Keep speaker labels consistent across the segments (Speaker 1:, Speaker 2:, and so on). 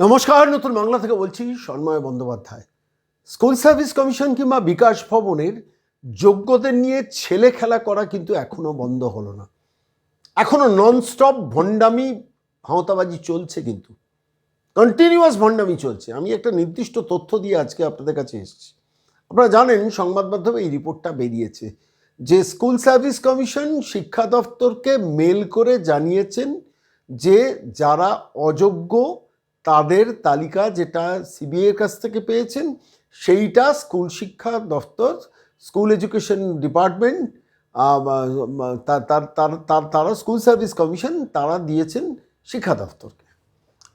Speaker 1: নমস্কার, নতুন বাংলা থেকে বলছি Sanmoy Bandyopadhyay. School service commission কিংবা বিকাশ ভবনের যোগ্যদের নিয়ে ছেলে খেলা করা কিন্তু এখনও বন্ধ হলো না। এখনও ননস্টপ ভণ্ডামি ভাঁওতাবাজি চলছে কিন্তু। কন্টিনিউয়াস ভণ্ডামি চলছে। আমি একটা নির্দিষ্ট তথ্য দিয়ে আজকে আপনাদের কাছে এসেছি। আপনারা জানেন, সংবাদ মাধ্যমে এই রিপোর্টটা বেরিয়েছে যে স্কুল সার্ভিস কমিশন শিক্ষা দপ্তরকে মেল করে জানিয়েছেন যে যারা অযোগ্য তাদের তালিকা যেটা সিবিআইয়ের কাছ থেকে পেয়েছেন, সেইটা স্কুল শিক্ষা দফতর, স্কুল এডুকেশন ডিপার্টমেন্ট তারা স্কুল সার্ভিস কমিশন, তারা দিয়েছেন শিক্ষা দফতরকে।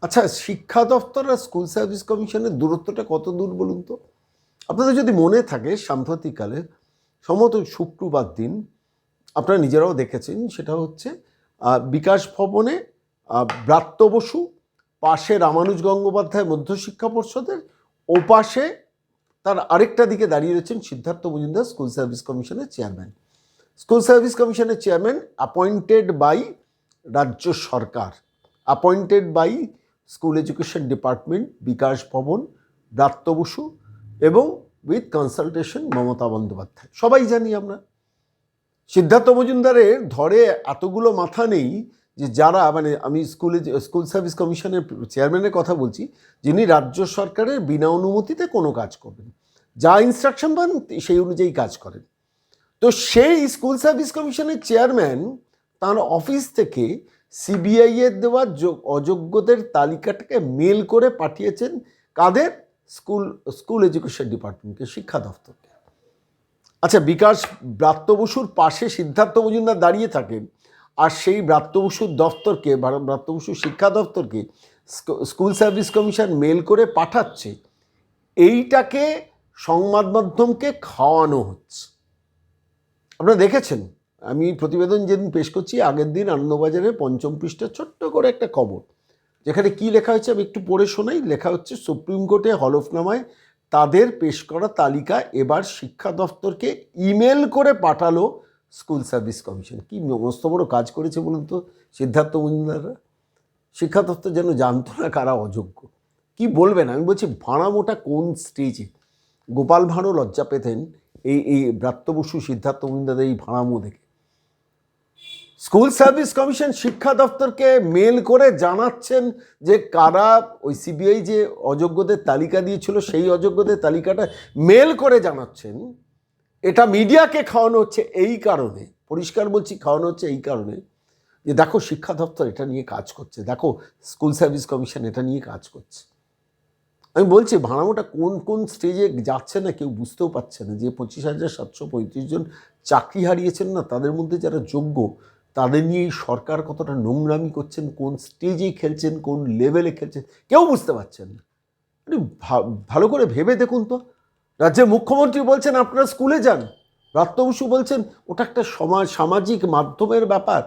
Speaker 1: আচ্ছা শিক্ষা দফতর আর স্কুল সার্ভিস কমিশনের দূরত্বটা কত দূর বলুন তো? আপনাদের যদি মনে থাকে সাম্প্রতিককালে, সম্ভবত শুক্রবার দিন, আপনারা নিজেরাও দেখেছেন, সেটা হচ্ছে বিকাশ ভবনে ব্রাত্য বসু পাশে রামানুজ গঙ্গোপাধ্যায় মধ্যশিক্ষা পর্ষদের ওপাশে তার আরেকটা দিকে দাঁড়িয়ে রয়েছেন সিদ্ধার্থ মজুমদার স্কুল সার্ভিস কমিশনের চেয়ারম্যান। স্কুল সার্ভিস কমিশনের চেয়ারম্যান অ্যাপয়েন্টেড বাই রাজ্য সরকার। Appointed by school education department Bikash Bhavan Bratya Basu এবং উইথ কনসালটেশন মমতা বন্দ্যোপাধ্যায়। সবাই জানি আমরা। সিদ্ধার্থ মজুমদারের ধরে এতগুলো মাথা নেই যে যারা মানে আমি স্কুলে স্কুল সার্ভিস কমিশনের চেয়ারম্যানের কথা বলছি, যিনি রাজ্য সরকারের বিনা অনুমতিতে কোনো কাজ করবেন, যা ইনস্ট্রাকশন পান সেই অনুযায়ী কাজ করেন। তো সেই স্কুল সার্ভিস কমিশনের চেয়ারম্যান তার অফিস থেকে সিবিআই এর দেওয়া যোগ- অযোগ্যদের তালিকাটাকে মেল করে পাঠিয়েছেন কাদের? স্কুল স্কুল এডুকেশন ডিপার্টমেন্টকে, শিক্ষা দপ্তরকে। আচ্ছা বিকাশ ব্রাত্য বসুর পাশে সিদ্ধার্থ মজুমদার দাঁড়িয়ে থাকেন। আর সেই ব্রাত্য বসুর দপ্তরকে বা- ব্রাত্য বসুর শিক্ষা দপ্তরকে স্কুল সার্ভিস কমিশন মেল করে পাঠাচ্ছে, এইটাকে সংবাদ মাধ্যমকে খাওয়ানো হচ্ছে। আপনারা দেখেছেন? আমি প্রতিবেদন যেদিন পেশ করছি, আগের দিন আনন্দবাজারের পঞ্চম পৃষ্ঠা ছোট্ট করে একটা খবর, যেখানে কি লেখা হয়েছে আমি একটু পড়ে শোনাই। লেখা হচ্ছে, সুপ্রিম কোর্টে হলফনামায় তাদের পেশ করা তালিকা এবার শিক্ষা দফতরকে ইমেল করে পাঠালো স্কুল সার্ভিস কমিশন। কি মস্ত বড় কাজ করেছে বলুন তো সিদ্ধার্থ মজুমদাররা? শিক্ষা দপ্তর যেন জানতো না কারা অযোগ্য। কি বলবেন? আমি বলছি, ভাড়া মোটা কোন স্টেজে গোপাল ভাঁড়ও লজ্জা পেতেন এই এই ব্রাত্য বসু সিদ্ধার্থ মজুমদারের এই ভাড়ামো দেখে। স্কুল সার্ভিস কমিশন শিক্ষা দপ্তরকে মেল করে জানাচ্ছেন যে কারা ওই সিবিআই যে অযোগ্যদের তালিকা দিয়েছিল, সেই অযোগ্যদের তালিকাটা মেল করে জানাচ্ছেন। এটা মিডিয়াকে খাওয়ানো হচ্ছে এই কারণে, পরিষ্কার বলছি খাওয়ানো হচ্ছে এই কারণে যে দেখো শিক্ষা দপ্তর এটা নিয়ে কাজ করছে, দেখো স্কুল সার্ভিস কমিশন এটা নিয়ে কাজ করছে। আমি বলছি ভাড়ামোটা কোন কোন স্টেজে যাচ্ছে না কেউ বুঝতেও পারছে না, যে পঁচিশ হাজার সাতশো পঁয়ত্রিশ জন চাকরি হারিয়েছেন না, তাদের মধ্যে যারা যোগ্য, তাদের নিয়ে সরকার কতটা নোংরামি করছেন, কোন স্টেজে খেলছেন, কোন লেভেলে খেলছেন, কেউ বুঝতে পারছেন না। ভালো করে ভেবে দেখুন তো। রাজ্যের মুখ্যমন্ত্রী বলছেন, আপনারা স্কুলে যান। রাত্য বসু বলছেন, ওটা একটা সমাজ সামাজিক মাধ্যমের ব্যাপার।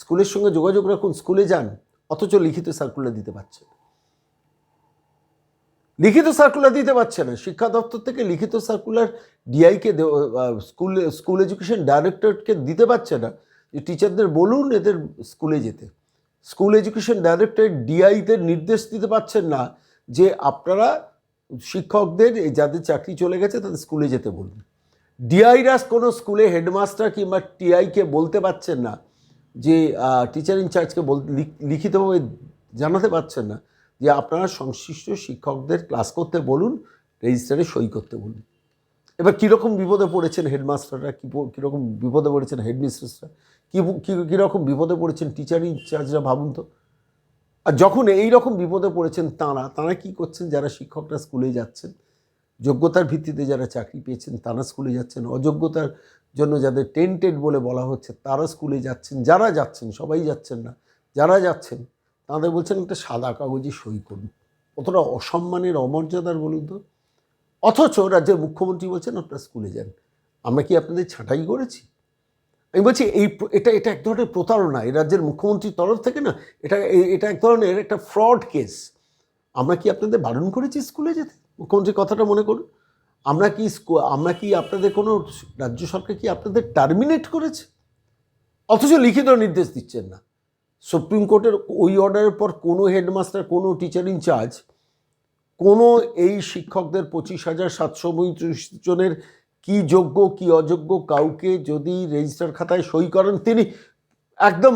Speaker 1: স্কুলের সঙ্গে যোগাযোগ রাখুন, স্কুলে যান। অথচ লিখিত সার্কুলার দিতে পারছেন না। লিখিত সার্কুলার দিতে পারছে না। শিক্ষা দপ্তর থেকে লিখিত সার্কুলার ডিআইকে স্কুল স্কুল এডুকেশন ডাইরেক্টরেটকে দিতে পারছে না। যে টিচারদের বলুন এদের স্কুলে যেতে। স্কুল এডুকেশন ডাইরেক্টরেট ডিআইদের নির্দেশ দিতে পারছেন না যে, আপনারা শিক্ষকদের যাদের চাকরি চলে গেছে, তাদের স্কুলে যেতে বলুন। ডিআইরা কোনো স্কুলে হেডমাস্টার কিংবা টিআইকে বলতে পারছেন না, যে টিচার ইনচার্জকে বল লিখিতভাবে জানাতে পারছেন না, যে আপনারা সংশ্লিষ্ট শিক্ষকদের ক্লাস করতে বলুন রেজিস্টারে সই করতে বলুন। এবার কীরকম বিপদে পড়েছেন হেডমাস্টাররা, কী কীরকম বিপদে পড়েছেন হেডমিস্ট্রেসরা, কী, কী- কীরকম বিপদে পড়েছেন টিচার ইনচার্জরা ভাবুন তো। আর যখন এই রকম বিপদে পড়েছেন তাঁরা তাঁরা কী করছেন? যারা শিক্ষকরা স্কুলে যাচ্ছেন, যোগ্যতার ভিত্তিতে যারা চাকরি পেয়েছেন, তারা স্কুলে যাচ্ছেন, অযোগ্যতার জন্য যাদের টেন্টেড বলে বলা হচ্ছে, তারা স্কুলে যাচ্ছেন, যারা যাচ্ছেন, সবাই যাচ্ছেন না, যারা যাচ্ছেন, তাদের বলছেন একটা সাদা কাগজে সই করুন। কতটা অসম্মানের, অমর্যাদার বলুন তো। অথচ রাজ্যের মুখ্যমন্ত্রী বলছেন, আপনারা স্কুলে যান। আমরা কি আপনাদের ছাঁটাই করেছি? আমি বলছি এই এটা এটা এক ধরনের প্রতারণা, এই রাজ্যের মুখ্যমন্ত্রীর তরফ থেকে না, এটা এটা এক ধরনের একটা ফ্রড কেস আমরা কি আপনাদের বারণ করেছি স্কুলে যেতে? মুখ্যমন্ত্রীর কথাটা মনে করুন। আমরা কি আমরা কি আপনাদের কোনো রাজ্য সরকার কি আপনাদের টার্মিনেট করেছে? অথচ লিখিত নির্দেশ দিচ্ছেন না। সুপ্রিম কোর্টের ওই অর্ডারের পর কোনো হেডমাস্টার কোনো টিচার ইনচার্জ কোনো এই শিক্ষকদের পঁচিশ হাজার সাতশো জনের কি যোগ্য, কি অযোগ্য কাউকে যদি রেজিস্টার খাতায় সই করেন তিনি একদম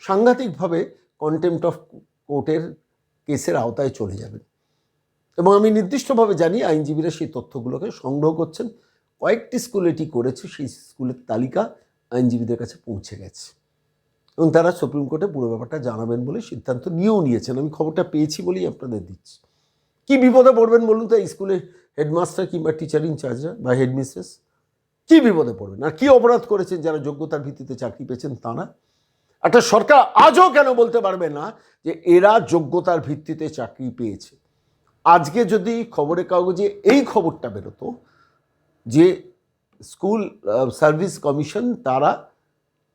Speaker 1: সাংঘাতিকভাবে কন্টেম্পট অফ কোর্টের কেসের আওতায় চলে যাবেন। এবং আমি নির্দিষ্টভাবে জানি আইনজীবীরা সেই তথ্যগুলোকে সংগ্রহ করছেন। কয়েকটি স্কুল এটি করেছে, সেই স্কুলের তালিকা আইনজীবীদের কাছে পৌঁছে গেছে। এবং তারা সুপ্রিম কোর্টে পুরো ব্যাপারটা জানাবেন বলে সিদ্ধান্ত নিয়েও নিয়েছেন। আমি খবরটা পেয়েছি বলেই আপনাদের দিচ্ছি। কি বিপদে পড়বেন বলুন তো এই স্কুলের হেডমাস্টার কিংবা টিচার ইনচার্জরা বা হেডমিস্ট্রেস কি বিপদে পড়বেন? আর কি অপরাধ করেছেন যারা যোগ্যতার ভিত্তিতে চাকরি পেয়েছেন তারা একটা সরকার আজও কেন বলতে পারবে না যে এরা যোগ্যতার ভিত্তিতে চাকরি পেয়েছে? আজকে যদি খবরের কাগজে এই খবরটা বেরোতো যে স্কুল সার্ভিস কমিশন তারা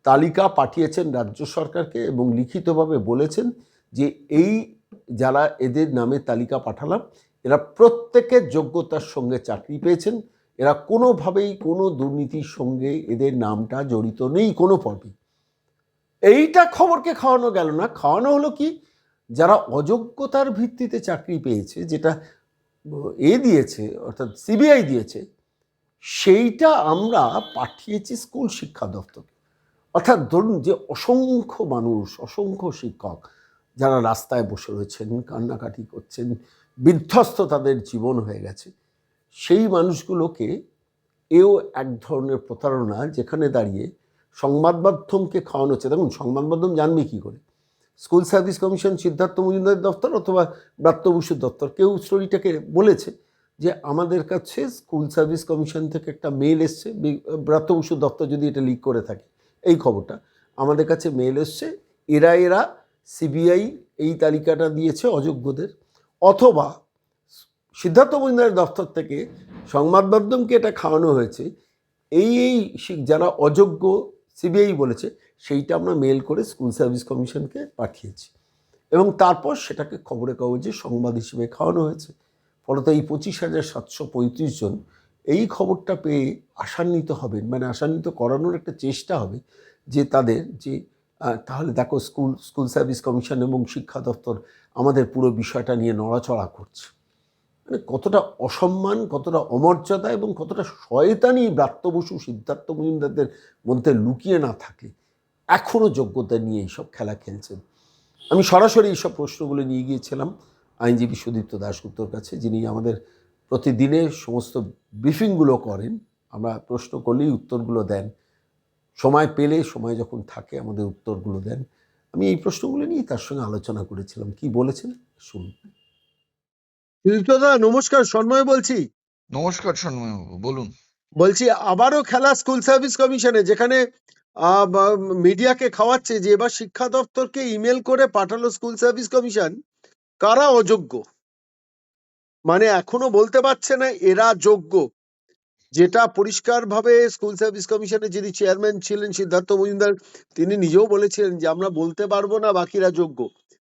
Speaker 1: তালিকা পাঠিয়েছেন রাজ্য সরকারকে এবং লিখিতভাবে বলেছেন যে এই যারা এদের নামে তালিকা পাঠালাম এরা প্রত্যেকের যোগ্যতার সঙ্গে চাকরি পেয়েছেন। এরা কোনোভাবেই কোনো দুর্নীতির সঙ্গে এদের নামটা জড়িত নেই কোনো পর্বে। এইটা খবরকে খাওয়ানো গেল না। খাওয়ানো হলো কি? যারা অযোগ্যতার ভিত্তিতে চাকরি পেয়েছে, যেটা এ দিয়েছে, অর্থাৎ সিবিআই দিয়েছে, সেইটা আমরা পাঠিয়েছি স্কুল শিক্ষা দপ্তরকে। অর্থাৎ ধরুন যে অসংখ্য মানুষ, অসংখ্য শিক্ষক যারা রাস্তায় বসে রয়েছেন, কান্নাকাটি করছেন বিধ্বস্ত তাদের জীবন হয়ে গেছে। সেই মানুষগুলোকে এও এক ধরনের প্রতারণা যেখানে দাঁড়িয়ে সংবাদ মাধ্যমকে খাওয়ানো হচ্ছে। দেখুন, সংবাদ মাধ্যম জানবে কী করে? School service commission, Siddhartha Majumdar দপ্তর অথবা ব্রাত্য বসুর দপ্তর কেউ স্টোরিটাকে বলেছে যে আমাদের কাছে স্কুল সার্ভিস কমিশন থেকে একটা মেল এসছে, বি- ব্রাত্য বসুর দপ্তর যদি এটা লিক করে থাকে। এই খবরটা আমাদের কাছে মেল এসছে। এরা এরা, সিবিআই এই তালিকাটা দিয়েছে অযোগ্যদের। অথবা সিদ্ধার্থ মজুমদারের দফতর থেকে সংবাদ মাধ্যমকে এটা খাওয়ানো হয়েছে, এই এই যারা অযোগ্য সিবিআই বলেছে, সেইটা আমরা মেল করে স্কুল সার্ভিস কমিশনকে পাঠিয়েছি। এবং তারপর সেটাকে খবরের কাগজে সংবাদ হিসেবে খাওয়ানো হয়েছে। ফলত এই পঁচিশ হাজার সাতশো পঁয়ত্রিশ জন এই খবরটা পেয়ে আশান্বিত হবেন মানে আশান্বিত করানোর একটা চেষ্টা হবে যে তাদের যে তাহলে দেখো স্কুল স্কুল সার্ভিস কমিশন এবং শিক্ষা দপ্তর আমাদের পুরো বিষয়টা নিয়ে নড়াচড়া করছে। মানে কতটা অসম্মান, কতটা অমর্যাদা এবং কতটা শয়তানি ব্রাত্য বসু সিদ্ধার্থ মজুমদারদের মধ্যে লুকিয়ে না থাকে এখনও যোগ্যতা নিয়ে এইসব খেলা খেলছেন। আমি সরাসরি এইসব প্রশ্নগুলো নিয়ে গিয়েছিলাম আইনজীবী সুদীপ্ত দাশগুপ্তর কাছে, যিনি আমাদের প্রতিদিনের সমস্ত ব্রিফিংগুলো করেন। আমরা প্রশ্ন করলেই উত্তরগুলো দেন। সময় পেলে সময় যখন থাকে আমাদের উত্তরগুলো দেন। আমি এই প্রশ্নগুলো নিয়ে তার সঙ্গে আলোচনা করেছিলাম। কি বলেছেন? শুনুন। সুদীপ্তদা নমস্কার সন্ময় বলছি।
Speaker 2: নমস্কার সন্ময়বাবু বলুন।
Speaker 1: বলছি আবারও খেলা স্কুল সার্ভিস কমিশনে যেখানে আহ, মিডিয়াকে খাওয়াচ্ছে যে এবার শিক্ষা দপ্তরকে ইমেল করে পাঠালো স্কুল সার্ভিস কমিশন কারা অযোগ্য? মানে এখনও বলতে পারছে না এরা যোগ্য। যেটা পরিষ্কারভাবে স্কুল সার্ভিস কমিশনের যিনি চেয়ারম্যান ছিলেন সিদ্ধার্থ মজুমদার তিনি নিজেও বলেছিলেন যে আমরা বলতে পারব না বাকিরা যোগ্য।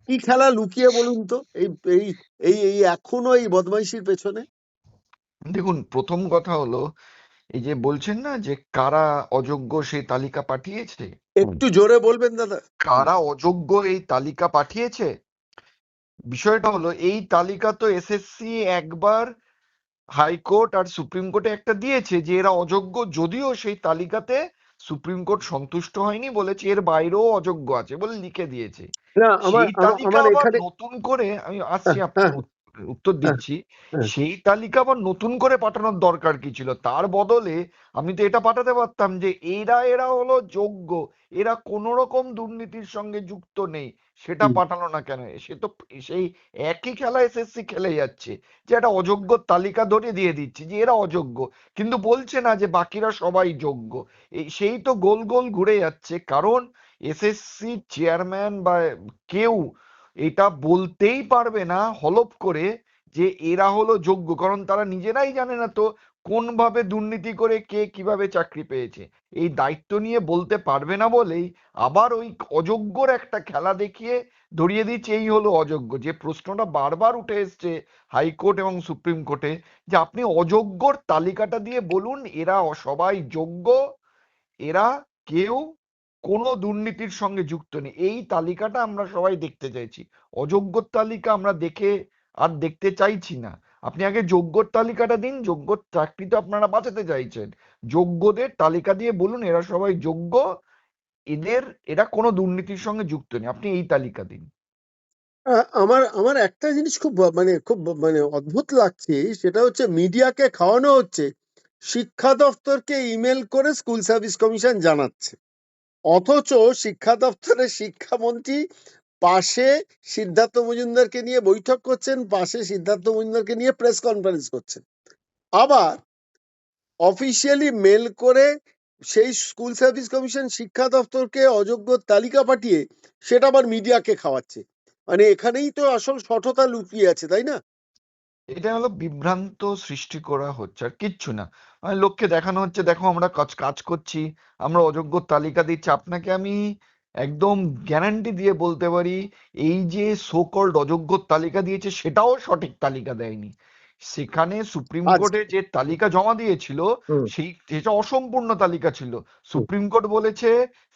Speaker 1: কি খেলা লুকিয়ে বলুন তো এই এই এই এই এখনও এই বদমাইশির পেছনে?
Speaker 2: দেখুন প্রথম কথা হলো এই যে বলছেন না যে কারা অযোগ্য সেই তালিকা পাঠিয়েছে?
Speaker 1: একটু জোরে বলবেন দাদা।
Speaker 2: কারা অযোগ্য এই তালিকা পাঠিয়েছে? বিষয়টা হলো এই তালিকা তো এসএসসি একবার হাইকোর্ট আর সুপ্রিম কোর্টে একটা দিয়েছে যে এরা অযোগ্য যদিও সেই তালিকাতে সুপ্রিম কোর্ট সন্তুষ্ট হয়নি বলেছে এর বাইরেও অযোগ্য আছে বলে লিখে দিয়েছে
Speaker 1: না আমার
Speaker 2: নতুন করে আমি আসছি আপনার
Speaker 1: হ্যাঁ।
Speaker 2: উত- উত্তর দিচ্ছি।
Speaker 1: হ্যাঁ।
Speaker 2: সেই তালিকা আবার নতুন করে পাঠানোর দরকার কি ছিল? তার বদলে আমি তো এটা পাঠাতে পারতাম যে এরা এরা হলো যোগ্য। এরা কোন রকম দুর্নীতির সঙ্গে যুক্ত নেই। সেটা পাঠানো না কেন? সে তো সেই একই খেলা এসএসসি খেলে যাচ্ছে। যে একটা অযোগ্য তালিকা ধরে দিয়ে দিচ্ছে যে এরা অযোগ্য। কিন্তু বলছে না যে বাকিরা সবাই যোগ্য। এই সেই তো গোল গোল ঘুরে যাচ্ছে। কারণ এসএসসি চেয়ারম্যান বা কেউ এটা বলতেই পারবে না হলপ করে যে এরা হলো যোগ্য, কারণ তারা নিজেরাই জানে না তো কোন ভাবে দুর্নীতি করে কে কীভাবে চাকরি পেয়েছে। এই দায়িত্ব নিয়ে বলতে পারবে না বলেই আবার ওই অযোগ্যর একটা খেলা দেখিয়ে ধরিয়ে দিচ্ছে, এই হলো অযোগ্য। যে প্রশ্নটা বারবার উঠে এসছে হাইকোর্ট এবং সুপ্রিম কোর্টে যে আপনি অযোগ্যর তালিকাটা দিয়ে বলুন, এরা সবাই যোগ্য, এরা কেউ কোনো দুর্নীতির সঙ্গে যুক্ত নেই। এই তালিকাটা আমরা সবাই দেখতে চাইছি। অযোগ্যর তালিকা আমরা দেখে আর দেখতে চাইছি না। আপনি আগে যোগ্যর তালিকাটা দিন। যোগ্য চাকরি তো আপনারা বাঁচাতে চাইছেন। যোগ্যদের তালিকা দিয়ে বলুন, এরা সবাই যোগ্য। এদের, এরা কোনো দুর্নীতির সঙ্গে যুক্ত নেই। আপনি এই তালিকা দিন।
Speaker 1: আমার আমার একটা জিনিস খুব মানে খুব মানে অদ্ভুত লাগছে, সেটা হচ্ছে মিডিয়াকে খাওয়ানো হচ্ছে। শিক্ষা দপ্তরকে ইমেল করে স্কুল সার্ভিস কমিশন জানাচ্ছে। অথচ শিক্ষা দপ্তরের শিক্ষামন্ত্রী পাশে সিদ্ধার্থ মজুমদারকে নিয়ে বৈঠক করছেন, পাশে সিদ্ধার্থ মজুমদারকে নিয়ে প্রেস কনফারেন্স করছেন। আবার অফিসিয়ালি মেল করে সেই স্কুল সার্ভিস কমিশন শিক্ষা দপ্তরকে অযোগ্য তালিকা পাঠিয়ে সেটা আবার মিডিয়াকে খাওয়াচ্ছে। মানে এখানেই তো আসল সঠতা লুকিয়ে আছে, তাই না?
Speaker 2: এটা হলো বিভ্রান্ত সৃষ্টি করা হচ্ছে আর কিচ্ছু না। মানে লোককে দেখানো হচ্ছে, দেখো আমরা কাজ কাজ করছি, আমরা অযোগ্য তালিকা দিচ্ছি। আপনাকে আমি একদম গ্যারান্টি দিয়ে বলতে পারি, এই যে সো অযোগ্য তালিকা দিয়েছে, সেটাও সঠিক তালিকা দেয়নি। সেখানে সুপ্রিম
Speaker 1: আচ্ছা।
Speaker 2: কোর্টে যে তালিকা জমা দিয়েছিল সেই এটা অসম্পূর্ণ তালিকা ছিল। সুপ্রিম কোর্ট বলেছে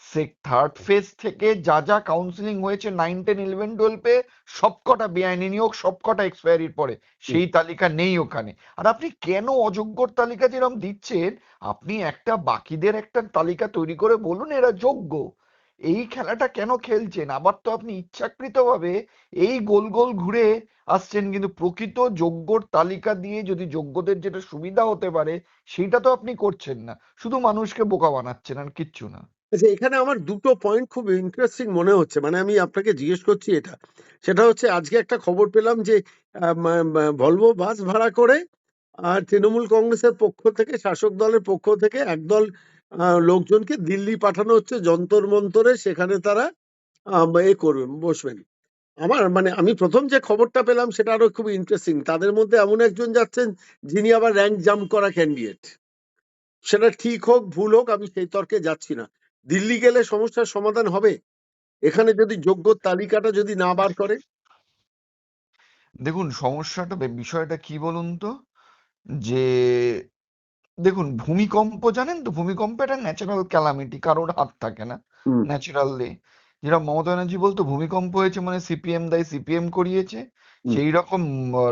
Speaker 2: সে থার্ড ফেজ থেকে যা যা কাউন্সিলিং হয়েছে নাইন টেন ইলেভেন টুয়েলভে সবকটা বেআইনি নিয়োগ সবকটা এক্সপায়ারির পরে। সেই তালিকা নেই ওখানে। আর আপনি কেন অযোগ্যর তালিকা যেরকম দিচ্ছেন আপনি একটা বাকিদের একটা তালিকা তৈরি করে বলুন এরা যোগ্য। এই খেলাটা কেন খেলছেন? আবার তো আপনি ইচ্ছাকৃতভাবে এই গোল গোল ঘুরে আসছেন, কিন্তু প্রকৃত যোগ্যর তালিকা দিয়ে যদি যোগ্যদের যেটা সুবিধা হতে পারে, সেটা তো আপনি করছেন না। শুধু মানুষকে বোকা বানাচ্ছেন আর কিচ্ছু না।
Speaker 1: আচ্ছা এখানে আমার দুটো পয়েন্ট খুব ইন্টারেস্টিং মনে হচ্ছে। মানে আমি আপনাকে জিজ্ঞেস করছি এটা। সেটা হচ্ছে, আজকে একটা খবর পেলাম যে ভলভো বাস ভাড়া করে আর তৃণমূল কংগ্রেসের পক্ষ থেকে, শাসক দলের পক্ষ থেকে একদল লোকজনকে দিল্লি পাঠানো হচ্ছে, যন্তর মন্তরে সেখানে তারা এ করবেন, বসবেন। আমার মানে আমি প্রথম যে খবরটা পেলাম সেটা আরও খুব ইন্টারেস্টিং তাদের মধ্যে এমন একজন যাচ্ছেন, যিনি আবার র্যাঙ্ক জাম্প করা ক্যান্ডিডেট সেটা ঠিক হোক, ভুল হোক, আমি সেই তর্কে যাচ্ছি না। দিল্লি গেলে সমস্যার সমাধান হবে। এখানে যদি যোগ্য তালিকাটা যদি না বার করে।
Speaker 2: দেখুন, সমস্যাটা, বিষয়টা কি বলুন তো? যে দেখুন ভূমিকম্প জানেন তো? ভূমিকম্প একটা ন্যাচারাল ক্যালামিটি কারোর হাত থাকে না। ন্যাচারালি যেটা মমতা ব্যানার্জি বলতো ভূমিকম্প হয়েছে মানে সিপিএম দায়ী সিপিএম করিয়েছে। সেই রকম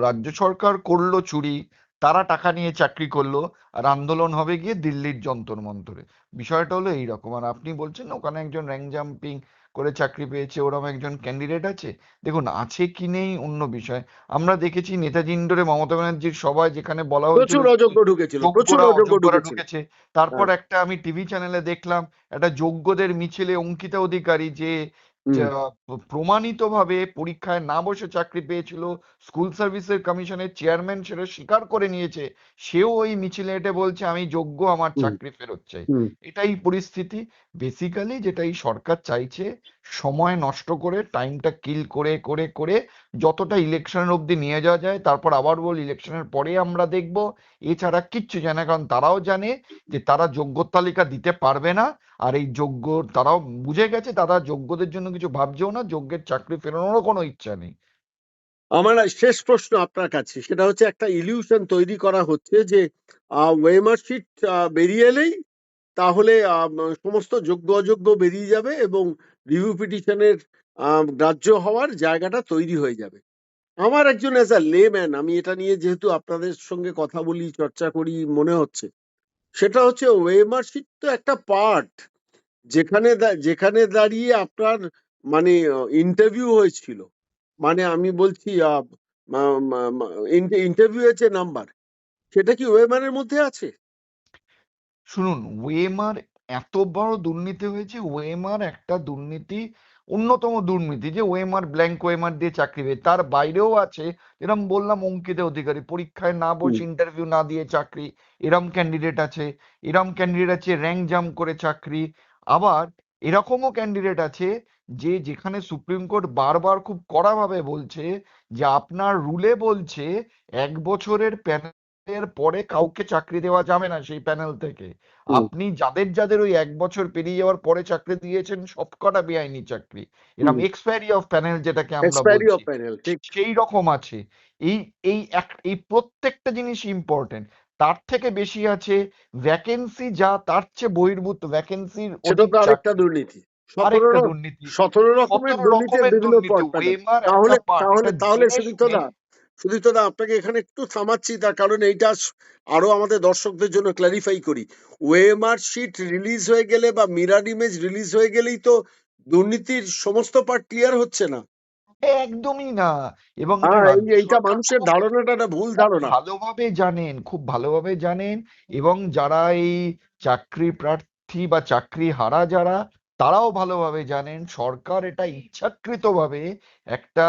Speaker 2: রাজ্য সরকার করল চুরি তারা টাকা নিয়ে চাকরি করল আর আন্দোলন হবে গিয়ে দিল্লির যন্তর মন্তরে। বিষয়টা হলো এইরকম। আর আপনি বলছেন ওখানে একজন র্যাঙ্ক জাম্পিং করে চাকরি পেয়েছে ওরম একজন ক্যান্ডিডেট আছে। দেখুন আছে কি নেই অন্য বিষয়। আমরা দেখেছি নেতাজি ইন্ডোরে মমতা ব্যানার্জির সভায় যেখানে বলা হয়েছিল
Speaker 1: প্রচুর
Speaker 2: ঢুকেছে। তারপর একটা আমি টিভি চ্যানেলে দেখলাম একটা যোগ্যদের মিছিলে অঙ্কিতা অধিকারী। যা প্রমাণিতভাবে পরীক্ষায় না বসে চাকরি পেয়েছিল স্কুল সার্ভিসের কমিশনের চেয়ারম্যান সেটা স্বীকার করে নিয়েছে সেও ওই মিছিলে এটে বলছে আমি যোগ্য আমার চাকরি ফেরত চাই। এটাই পরিস্থিতি। বেসিক্যালি যেটা এই সরকার চাইছে সময় নষ্ট করে টাইমটা কিল করে করে করে যতটা ইলেকশনের অবধি নিয়ে যাওয়া যায় তারপর আবার বল ইলেকশনের পরে আমরা দেখব। এছাড়া কিচ্ছু জানে কারণ তারাও জানে যে তারা যোগ্য তালিকা দিতে পারবে না। আর এই যোগ্য তারাও বুঝে গেছে, তারা যোগ্যদের জন্য কিছু ভাবছেও না, যোগ্যের চাকরি ফেরানোরও কোনো ইচ্ছা নেই।
Speaker 1: আমার শেষ প্রশ্ন আপনার কাছে, সেটা হচ্ছে একটা ইলিউশন তৈরি করা হচ্ছে যে ওয়েমার শিট বেরিয়ে এলেই তাহলে সমস্ত যোগ্য অযোগ্য বেরিয়ে যাবে এবং রিভিউ পিটিশনের গ্রাহ্য হওয়ার জায়গাটা তৈরি হয়ে যাবে। আমার একজন অ্যাজ আ লেম্যান আমি এটা নিয়ে যেহেতু আপনাদের সঙ্গে কথা বলি, চর্চা করি, মনে হচ্ছে সেটা হচ্ছে ওয়েমার শিট তো একটা পার্ট। যেখানে যেখানে দাঁড়িয়ে আপনার মানে ইন্টারভিউ হয়েছিল। মানে আমি বলছি ইন্টারভিউ হয়েছে নাম্বার সেটা কি ওয়েমারের মধ্যে আছে?
Speaker 2: শুনুন, ওয়েমার এত বড় দুর্নীতি হয়েছে, ওয়েমার একটা দুর্নীতি অন্যতম দুর্নীতি যে ওয়েমার ব্ল্যাঙ্ক ওয়েমার দিয়ে চাকরি পেয়ে। তার বাইরেও আছে এরম বললাম অঙ্কিতা অধিকারী। পরীক্ষায় না বসে ইন্টারভিউ না দিয়ে চাকরি এরম ক্যান্ডিডেট আছে। এরম ক্যান্ডিডেট আছে র্যাঙ্ক জাম্প করে চাকরি। আবার এরকমও ক্যান্ডিডেট আছে যে যেখানে সুপ্রিম কোর্ট বারবার খুব কড়াভাবে বলছে যে আপনার রুলে বলছে এক বছরের প্যানেলের পরে কাউকে চাকরি দেওয়া যাবে না সেই প্যানেল থেকে। আপনি যাদের যাদের ওই এক বছর পেরিয়ে যাওয়ার পরে চাকরি দিয়েছেন সবকটা বেআইনি চাকরি। এরকম এক্সপায়ারি অফ প্যানেল যেটাকে আমরা বলছি সেই রকম আছে। এই এই এক এই প্রত্যেকটা জিনিস ইম্পর্টেন্ট তার থেকে বেশি আছে ভ্যাকেন্সি যা তার চেয়ে বহির্ভূত ভ্যাকেন্সির
Speaker 1: সেটা তো আরেকটা দুর্নীতি।
Speaker 2: আরেকটা দুর্নীতি।
Speaker 1: সতেরো রকমের
Speaker 2: দুর্নীতি
Speaker 1: তাহলে তাহলে
Speaker 2: এটা
Speaker 1: তাহলে
Speaker 2: জেনে
Speaker 1: সুমিত
Speaker 2: শুনে
Speaker 1: দা আপনাকে এখানে একটু থামাচ্ছি তার কারণ এইটা আরও আমাদের দর্শকদের জন্য ক্লারিফাই করি। ওএমআর শিট রিলিজ হয়ে গেলে বা মিরার ইমেজ রিলিজ হয়ে গেলেই তো দুর্নীতির সমস্ত পার্ট ক্লিয়ার হচ্ছে না।
Speaker 2: একদমই না। এবং
Speaker 1: হ্যাঁ এইটা মানুষের ধারণাটা একটা ভুল ধারণা।
Speaker 2: ভালোভাবে জানেন খুব ভালোভাবে জানেন এবং যারা এই চাকরি প্রার্থী বা চাকরি হারা যারা তারাও ভালোভাবে জানেন। সরকার এটা ইচ্ছাকৃতভাবে একটা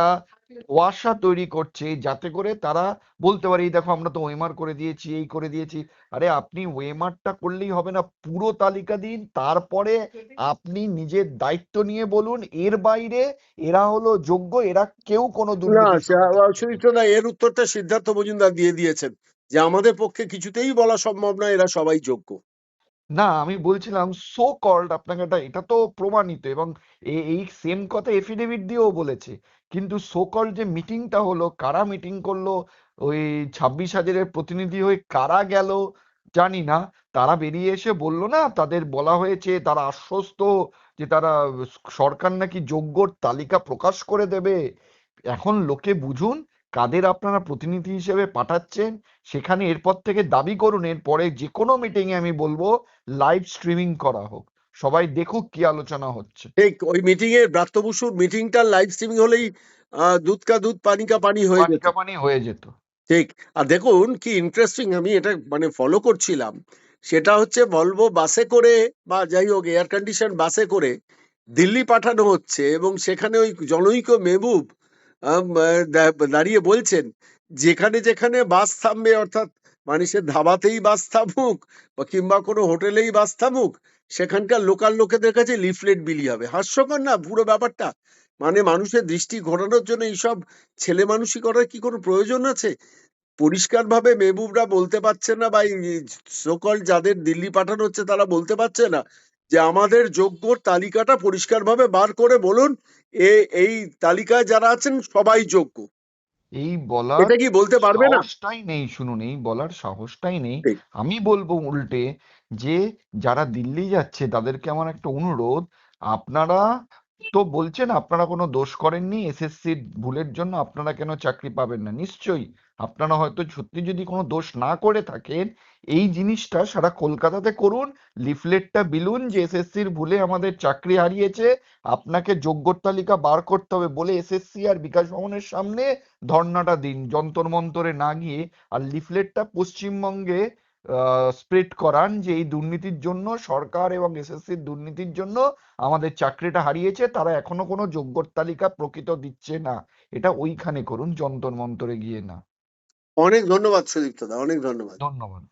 Speaker 2: কুয়াশা তৈরি করছে যাতে করে তারা বলতে পারে এই দেখো আমরা তো ওয়েমার করে দিয়েছি এই করে দিয়েছি। আরে আপনি ওয়েমারটা করলেই হবে না পুরো তালিকা দিন তারপরে আপনি নিজের দায়িত্ব নিয়ে বলুন এর বাইরে এরা হলো যোগ্য এরা কেউ কোনো
Speaker 1: না এর উত্তরটা সিদ্ধার্থ মজুমদার দিয়ে দিয়েছেন যে আমাদের পক্ষে কিছুতেই বলা সম্ভব না এরা সবাই যোগ্য।
Speaker 2: না, আমি বলছিলাম সো কল্ড আপনাকে এটা এটা তো প্রমাণিত এবং এই সেম কথা এফিডেভিট দিয়েও বলেছে। কিন্তু সো কল্ড যে মিটিংটা হলো, কারা মিটিং করল, ওই ছাব্বিশ হাজারের প্রতিনিধি হয়ে কারা গেল, জানি না। তারা বেরিয়ে এসে বলল না, তাদের বলা হয়েছে, তারা আশ্বস্ত যে তারা সরকার নাকি যোগ্যর তালিকা প্রকাশ করে দেবে। এখন লোকে বুঝুন কাদের আপনারা প্রতিনিধি হিসেবে পাঠাচ্ছেন সেখানে এরপর থেকে দাবি করুন এরপরে যে কোনো মিটিং এ আমি বলব লাইভ স্ট্রিমিং করা হোক। সবাই দেখুক কি আলোচনা হচ্ছে।
Speaker 1: ঠিক ওই মিটিং এর ব্রাত্য বসুর মিটিংটা লাইভ স্ট্রিমিং হলেই আহ, দুধ কা দুধ পানি কা পানি হয়ে যেত।
Speaker 2: পানি হয়ে যেত।
Speaker 1: ঠিক। আর দেখুন কি ইন্টারেস্টিং আমি এটা মানে ফলো করছিলাম। সেটা হচ্ছে ভলভো বাসে করে বা যাই হোক এয়ার কন্ডিশন বাসে করে দিল্লি পাঠানো হচ্ছে এবং সেখানে ওই জনৈক মেহবুব দাঁড়িয়ে বলছেন, যেখানে যেখানে বাস থামবে, অর্থাৎ মানুষের ধাবাতেই বাস থামুক, বা কিংবা কোনো হোটেলেই বাস থামুক, সেখানকার লোকাল লোকেদের কাছে লিফলেট বিলি হবে। হাস্যকর না পুরো ব্যাপারটা? মানে মানুষের দৃষ্টি ঘোরানোর জন্য এইসব ছেলে মানুষই করার কি কোনো প্রয়োজন আছে? পরিষ্কারভাবে মেহবুবরা বলতে পারছে না, বা সকল যাদের দিল্লি পাঠানো হচ্ছে, তারা বলতে পারছে না যে আমাদের যোগ্য তালিকাটা পরিষ্কারভাবে বার করে বলুন এই তালিকায় যারা আছেন সবাই যোগ্য।
Speaker 2: এই বলার
Speaker 1: এটা কি বলতে পারবে না?
Speaker 2: সাহসটাই নেই শুনুন এই বলার সাহসটাই নেই। আমি বলব উল্টে যে যারা দিল্লি যাচ্ছে তাদেরকে আমার একটা অনুরোধ আপনারা তো বলছেন আপনারা কোনো দোষ করেননি এসএসসি ভুলের জন্য আপনারা কেন চাকরি পাবেন না? নিশ্চয়ই। আপনারা হয়তো সত্যি যদি কোনো দোষ না করে থাকেন, এই জিনিসটা সারা কলকাতাতে করুন। লিফলেটটা বিলুন যে এসএসসির ভুলে আমাদের চাকরি হারিয়েছে, আপনাকে যোগ্যর তালিকা বার করতে হবে বলে এসএসসি আর বিকাশ ভবনের সামনে ধর্ণাটা দিন, যন্তর মন্তরে না গিয়ে। আর লিফলেটটা পশ্চিমবঙ্গে স্প্রেড করান যে এই দুর্নীতির জন্য, সরকার এবং এসএসসির দুর্নীতির জন্য আমাদের চাকরিটা হারিয়েছে, তারা এখনও কোনো যোগ্যর তালিকা প্রকৃত দিচ্ছে না। এটা ওইখানে করুন, যন্তর মন্তরে গিয়ে না।
Speaker 1: অনেক ধন্যবাদ সুদীপ দাদা অনেক ধন্যবাদ।
Speaker 2: ধন্যবাদ।